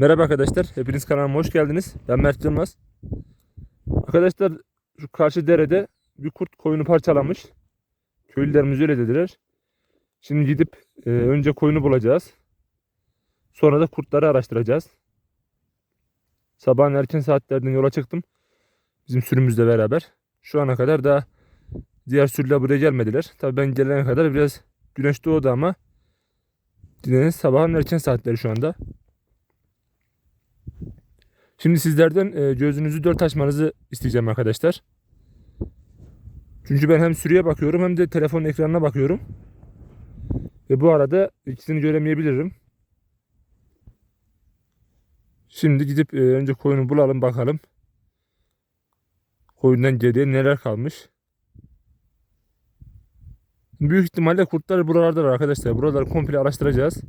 Merhaba arkadaşlar. Hepiniz kanalıma hoş geldiniz. Ben Mert Yılmaz. Arkadaşlar şu karşı derede bir kurt koyunu parçalamış. Köylülerimiz öyle dediler. Şimdi gidip e, önce koyunu bulacağız. Sonra da kurtları araştıracağız. Sabahın erken saatlerden yola çıktım. Bizim sürümüzle beraber. Şu ana kadar daha diğer sürüler buraya gelmediler. Tabii ben gelene kadar biraz güneş doğdu ama yine sabahın erken saatleri şu anda. Şimdi sizlerden e, gözünüzü dört açmanızı isteyeceğim arkadaşlar. Çünkü ben hem sürüye bakıyorum hem de telefon ekranına bakıyorum. Ve bu arada ikisini göremeyebilirim. Şimdi gidip e, önce koyunu bulalım bakalım. Koyundan geriye neler kalmış. Büyük ihtimalle kurtlar buralardadır arkadaşlar. Buraları komple araştıracağız.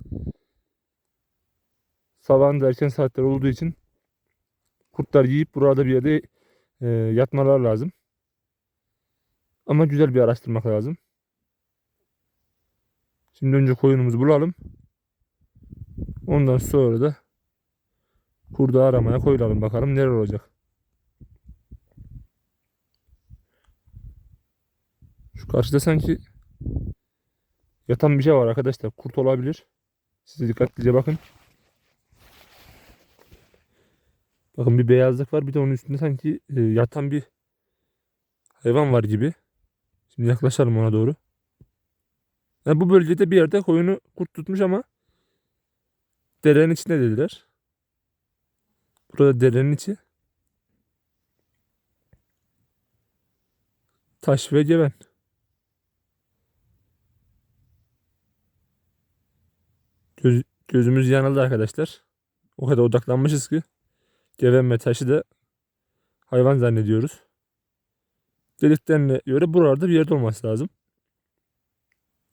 Sabahın da erken saatler olduğu için kurtlar yiyip burada bir yerde e, yatmalar lazım. Ama güzel bir araştırmak lazım. Şimdi önce koyunumuzu bulalım. Ondan sonra da kurdu aramaya koyulalım bakalım neler olacak. Şu karşıda sanki yatan bir şey var arkadaşlar. Kurt olabilir. Siz de dikkatlice bakın. Bakın bir beyazlık var. Bir de onun üstünde sanki e, yatan bir hayvan var gibi. Şimdi yaklaşalım ona doğru. Yani bu bölgede bir yerde koyunu kurt tutmuş ama derenin içinde dediler. Burada derenin içi. Taş ve geven. Göz, gözümüz yanıldı arkadaşlar. O kadar odaklanmışız ki geven ve taşı da hayvan zannediyoruz. Dediklerine göre buralarda bir yerde olması lazım.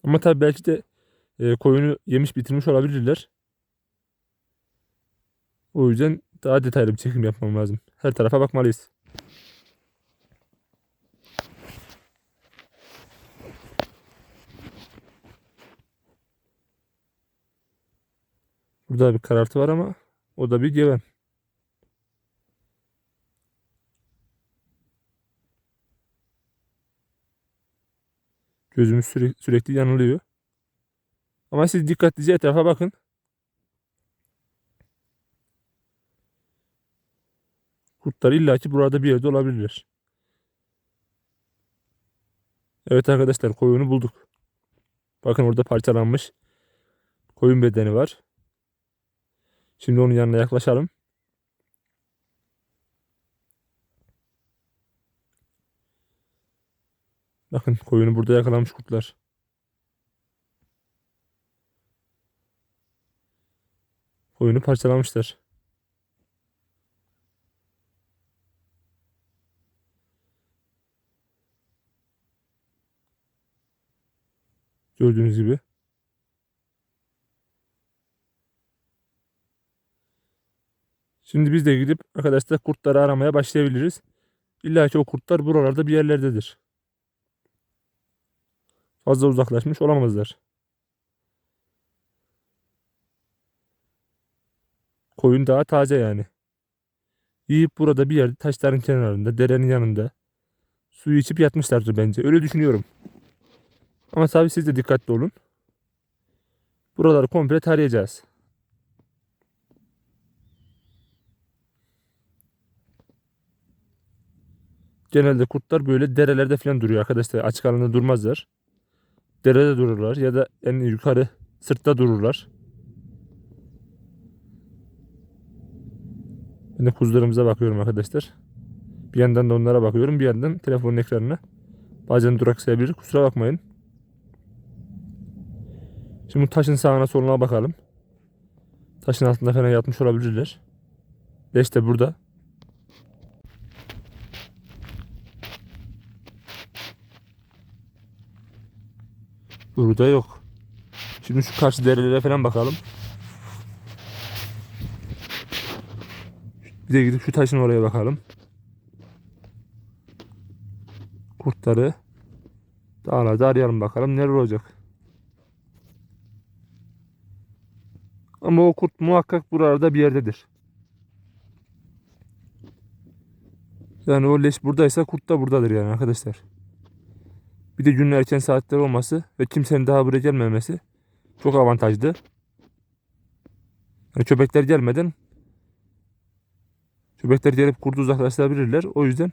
Ama tabii belki de e, koyunu yemiş bitirmiş olabilirler. O yüzden daha detaylı bir çekim yapmam lazım. Her tarafa bakmalıyız. Burada bir karartı var ama o da bir geven. Gözümüz süre- sürekli yanılıyor. Ama siz dikkatlice etrafa bakın. Kurtlar illaki burada bir yerde olabilirler. Evet arkadaşlar koyunu bulduk. Bakın orada parçalanmış koyun bedeni var. Şimdi onun yanına yaklaşalım. Bakın koyunu burada yakalamış kurtlar. Koyunu parçalamışlar. Gördüğünüz gibi. Şimdi biz de gidip arkadaşlar kurtları aramaya başlayabiliriz. İlla ki o kurtlar buralarda bir yerlerdedir. Fazla uzaklaşmış olamazlar. Koyun daha taze yani. Yiyip burada bir yerde taşların kenarında, derenin yanında suyu içip yatmışlardır bence. Öyle düşünüyorum. Ama tabii siz de dikkatli olun. Buraları komple tarayacağız. Genelde kurtlar böyle derelerde falan duruyor arkadaşlar. Açık alanda durmazlar. Derede dururlar ya da en yukarı sırtta dururlar. Ben de kuzularımıza bakıyorum arkadaşlar. Bir yandan da onlara bakıyorum. Bir yandan telefonun ekranına. Bazen duraksayabilir. Kusura bakmayın. Şimdi taşın sağına soluna bakalım. Taşın altında falan yatmış olabilirler. Beş de burada. Burada yok. Şimdi şu karşı derelere falan bakalım. Bir de gidip şu taşın oraya bakalım. Kurtları dağlarda arayalım bakalım neler olacak. Ama o kurt muhakkak buralarda bir yerdedir. Yani o leş buradaysa kurt da buradadır yani arkadaşlar. Bir de günün erken saatler olması ve kimsenin daha buraya gelmemesi çok avantajlı. Yani köpekler gelmeden köpekler gelip kurdu uzaklaştırabilirler. O yüzden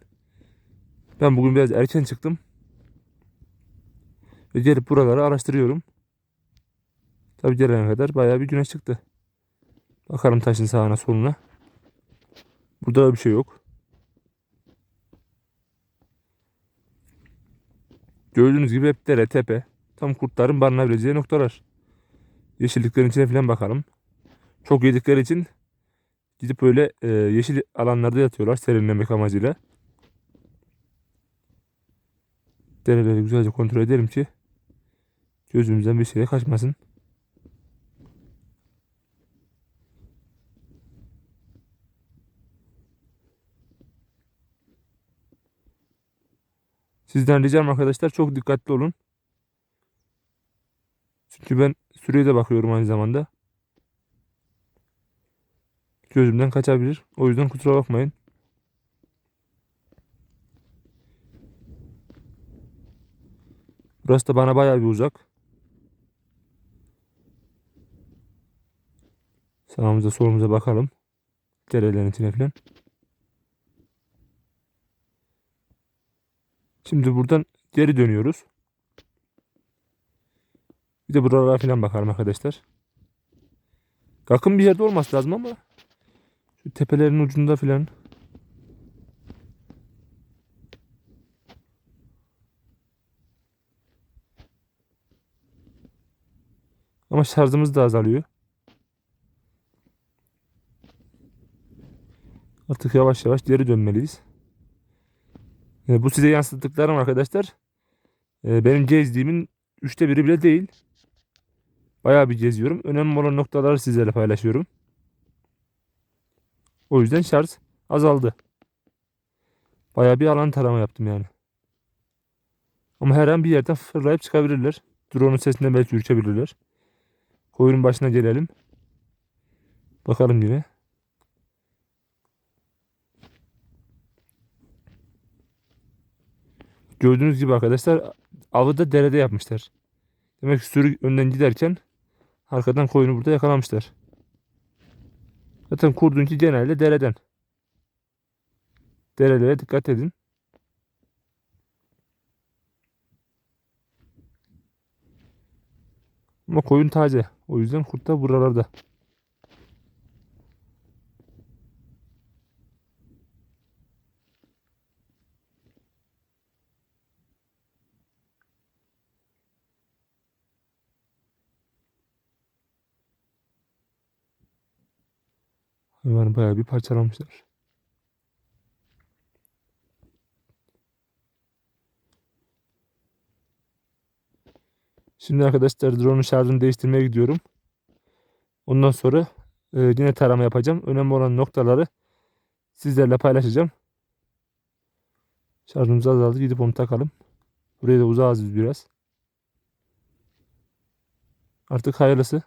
ben bugün biraz erken çıktım. Ve gelip buraları araştırıyorum. Tabi gelene kadar bayağı bir güneş çıktı. Bakalım taşın sağına soluna. Burada da bir şey yok. Gördüğünüz gibi hep dere, tepe. Tam kurtların barınabileceği noktalar. Yeşilliklerin içine falan bakalım. Çok yedikleri için gidip böyle e, yeşil alanlarda yatıyorlar serinlemek amacıyla. Dereleri güzelce kontrol edelim ki gözümüzden bir şey kaçmasın. Sizden ricam arkadaşlar çok dikkatli olun. Çünkü ben süreye de bakıyorum aynı zamanda. Gözümden kaçabilir. O yüzden kusura bakmayın. Burası da bana bayağı bir uzak. Sağımıza solumuza bakalım. Derelerin içine falan. Şimdi buradan geri dönüyoruz. Bir de buralara falan bakalım arkadaşlar. Yakın bir yerde olması lazım ama şu tepelerin ucunda falan. Ama şarjımız da azalıyor. Artık yavaş yavaş geri dönmeliyiz. E, bu size yansıttıklarım arkadaşlar. e, benim gezdiğimin üçte biri bile değil. Bayağı bir geziyorum. Önemli olan noktaları sizlerle paylaşıyorum. O yüzden şarj azaldı. Bayağı bir alan tarama yaptım yani. Ama her an bir yerden fırlayıp çıkabilirler. Drone'un sesinden belki ürkebilirler. Koyunun başına gelelim. Bakalım yine. Gördüğünüz gibi arkadaşlar avı da derede yapmışlar. Demek ki sürü önden giderken arkadan koyunu burada yakalamışlar. Zaten kurdunki genelde dereden. Derelere dikkat edin. Ama koyun taze. O yüzden kurt da buralarda. Hayvanı bayağı bir parçalamışlar. Şimdi arkadaşlar drone'un şarjını değiştirmeye gidiyorum. Ondan sonra e, yine tarama yapacağım. Önemli olan noktaları sizlerle paylaşacağım. Şarjımız azaldı. Gidip onu takalım. Buraya da uzağız biraz. Artık hayırlısı.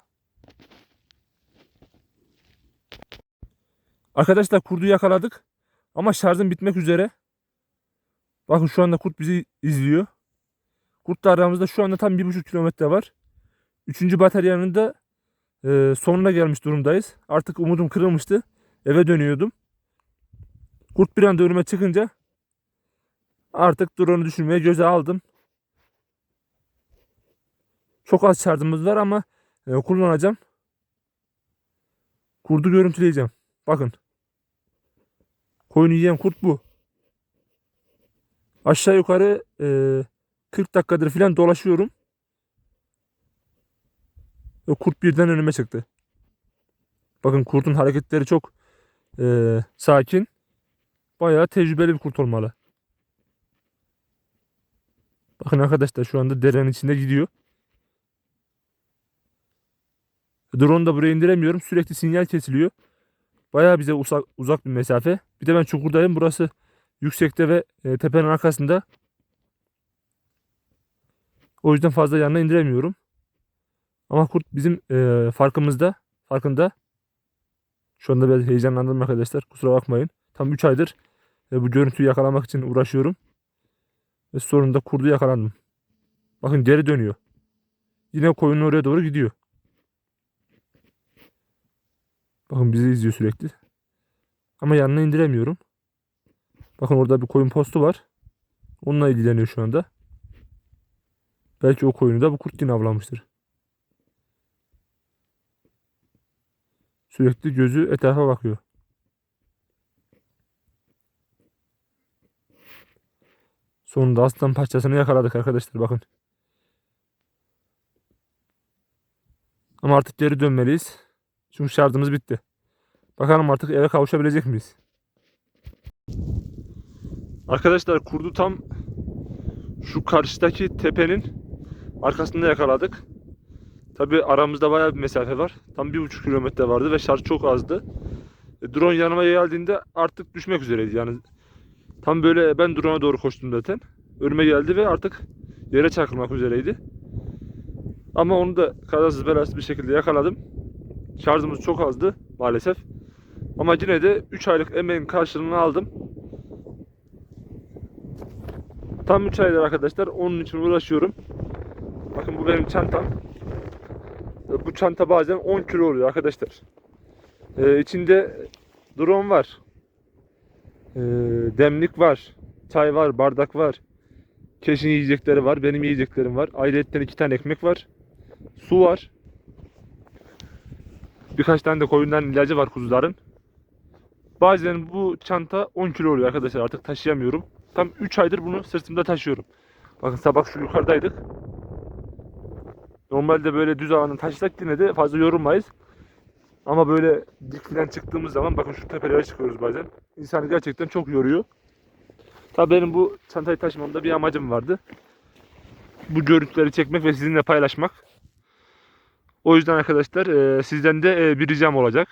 Arkadaşlar kurdu yakaladık. Ama şarjım bitmek üzere. Bakın şu anda kurt bizi izliyor. Kurtla aramızda şu anda tam 1,5 kilometre var. Üçüncü bataryanın da e, sonuna gelmiş durumdayız. Artık umudum kırılmıştı. Eve dönüyordum. Kurt bir anda önüme çıkınca artık drone'u düşürmeye göze aldım. Çok az şarjımız var ama e, kullanacağım. Kurdu görüntüleyeceğim. Bakın. Koyunu yiyen kurt bu. Aşağı yukarı e, 40 dakikadır falan dolaşıyorum. Ve kurt birden önüme çıktı. Bakın kurtun hareketleri çok e, sakin. Bayağı tecrübeli bir kurt olmalı. Bakın arkadaşlar şu anda derenin içinde gidiyor. Drone da buraya indiremiyorum. Sürekli sinyal kesiliyor. Bayağı bize uzak, uzak bir mesafe. Bir de ben çukurdayım. Burası yüksekte ve e, tepenin arkasında. O yüzden fazla yanına indiremiyorum. Ama kurt bizim e, farkımızda. farkında. Şu anda biraz heyecanlandım arkadaşlar. Kusura bakmayın. Tam 3 aydır e, bu görüntüyü yakalamak için uğraşıyorum. Ve sonunda kurdu yakalandım. Bakın geri dönüyor. Yine koyunun oraya doğru gidiyor. Bakın bizi izliyor sürekli. Ama yanına indiremiyorum. Bakın orada bir koyun postu var. Onunla ilgileniyor şu anda. Belki o koyunu da bu kurt yine avlamıştır. Sürekli gözü etrafa bakıyor. Sonunda aslan parçasını yakaladık arkadaşlar bakın. Ama artık geri dönmeliyiz. Çünkü şarjımız bitti. Bakalım artık eve kavuşabilecek miyiz? Arkadaşlar kurdu tam şu karşıdaki tepenin arkasında yakaladık. Tabi aramızda bayağı bir mesafe var. Tam bir buçuk kilometre vardı ve şarj çok azdı. E, drone yanıma geldiğinde artık düşmek üzereydi. Yani tam böyle ben drone'a doğru koştum zaten. Önüme geldi ve artık yere çakılmak üzereydi. Ama onu da kazasız belasız bir şekilde yakaladım. Şarjımız çok azdı maalesef. Ama yine de 3 aylık emeğin karşılığını aldım. Tam 3 aydır arkadaşlar onun için uğraşıyorum. Bakın bu benim çantam. Bu çanta bazen 10 kilo oluyor arkadaşlar. Ee, içinde drone var. Ee, demlik var. Çay var, bardak var. Keşin yiyecekleri var, benim yiyeceklerim var. Ayrıca iki tane ekmek var. Su var. Birkaç tane de koyunların ilacı var kuzuların. Bazen bu çanta 10 kilo oluyor arkadaşlar artık taşıyamıyorum. Tam 3 aydır bunu sırtımda taşıyorum. Bakın sabah şu yukarıdaydık. Normalde böyle düz alanı taşısak yine de fazla yorulmayız. Ama böyle dik falan çıktığımız zaman bakın şu tepelere çıkıyoruz bazen. İnsanı gerçekten çok yoruyor. Tabii benim bu çantayı taşımamda bir amacım vardı. Bu görüntüleri çekmek ve sizinle paylaşmak. O yüzden arkadaşlar e, sizden de e, bir ricam olacak.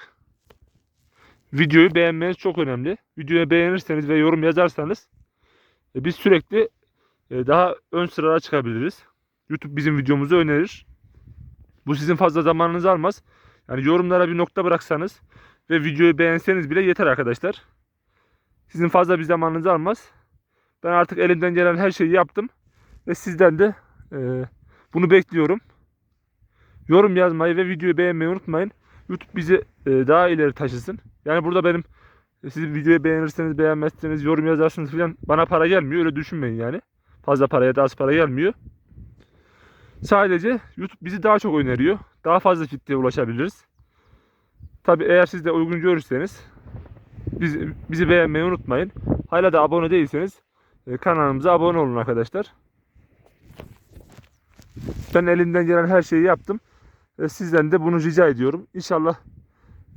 Videoyu beğenmeniz çok önemli. Videoyu beğenirseniz ve yorum yazarsanız e, biz sürekli e, daha ön sıralara çıkabiliriz. YouTube bizim videomuzu önerir. Bu sizin fazla zamanınızı almaz. Yani yorumlara bir nokta bıraksanız ve videoyu beğenseniz bile yeter arkadaşlar. Sizin fazla bir zamanınızı almaz. Ben artık elimden gelen her şeyi yaptım. Ve sizden de e, bunu bekliyorum. Yorum yazmayı ve videoyu beğenmeyi unutmayın. YouTube bizi e, daha ileri taşısın. Yani burada benim e, siz videoyu beğenirseniz beğenmezseniz yorum yazarsınız falan bana para gelmiyor. Öyle düşünmeyin yani. Fazla para ya da az para gelmiyor. Sadece YouTube bizi daha çok öneriyor. Daha fazla kitleye ulaşabiliriz. Tabi eğer siz de uygun görürseniz bizi, bizi beğenmeyi unutmayın. Hala da abone değilseniz e, kanalımıza abone olun arkadaşlar. Ben elimden gelen her şeyi yaptım. E, Sizden de bunu rica ediyorum. İnşallah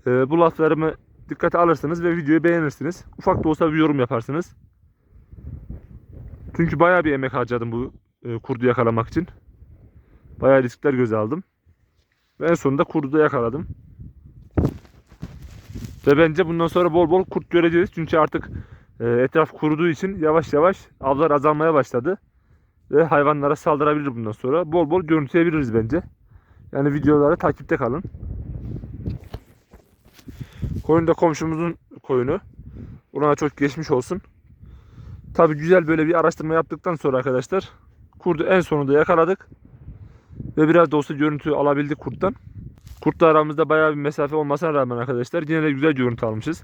e, bu laflarımı dikkate alırsınız ve videoyu beğenirsiniz. Ufak da olsa bir yorum yaparsınız. Çünkü bayağı bir emek harcadım bu e, kurdu yakalamak için. Bayağı riskler göze aldım. Ve en sonunda kurdu da yakaladım. Ve bence bundan sonra bol bol kurt göreceğiz. Çünkü artık e, etraf kuruduğu için yavaş yavaş avlar azalmaya başladı. Ve hayvanlara saldırabilir bundan sonra. Bol bol görüntüleyebiliriz bence. Yani videoları takipte kalın. Koyun da komşumuzun koyunu. Ona çok geçmiş olsun. Tabi güzel böyle bir araştırma yaptıktan sonra arkadaşlar kurdu en sonunda yakaladık. Ve biraz da olsa görüntü alabildik kurttan. Kurtla aramızda bayağı bir mesafe olmasına rağmen arkadaşlar yine de güzel görüntü almışız.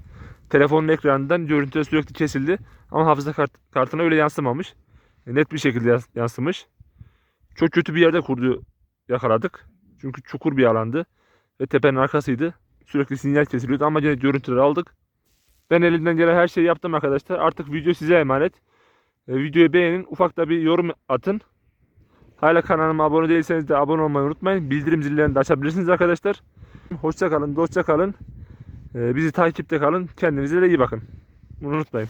Telefonun ekranından görüntü sürekli kesildi. Ama hafıza kart, kartına öyle yansımamış. Net bir şekilde yans- yansımış. Çok kötü bir yerde kurdu yakaladık. Çünkü çukur bir alandı. Ve tepenin arkasıydı. Sürekli sinyal kesiliyordu ama yine görüntüleri aldık. Ben elimden gelen her şeyi yaptım arkadaşlar. Artık video size emanet. E, videoyu beğenin. Ufak da bir yorum atın. Hala kanalıma abone değilseniz de abone olmayı unutmayın. Bildirim zillerini de açabilirsiniz arkadaşlar. Hoşça kalın, dostça kalın. E, bizi takipte kalın. Kendinize de iyi bakın. Bunu unutmayın.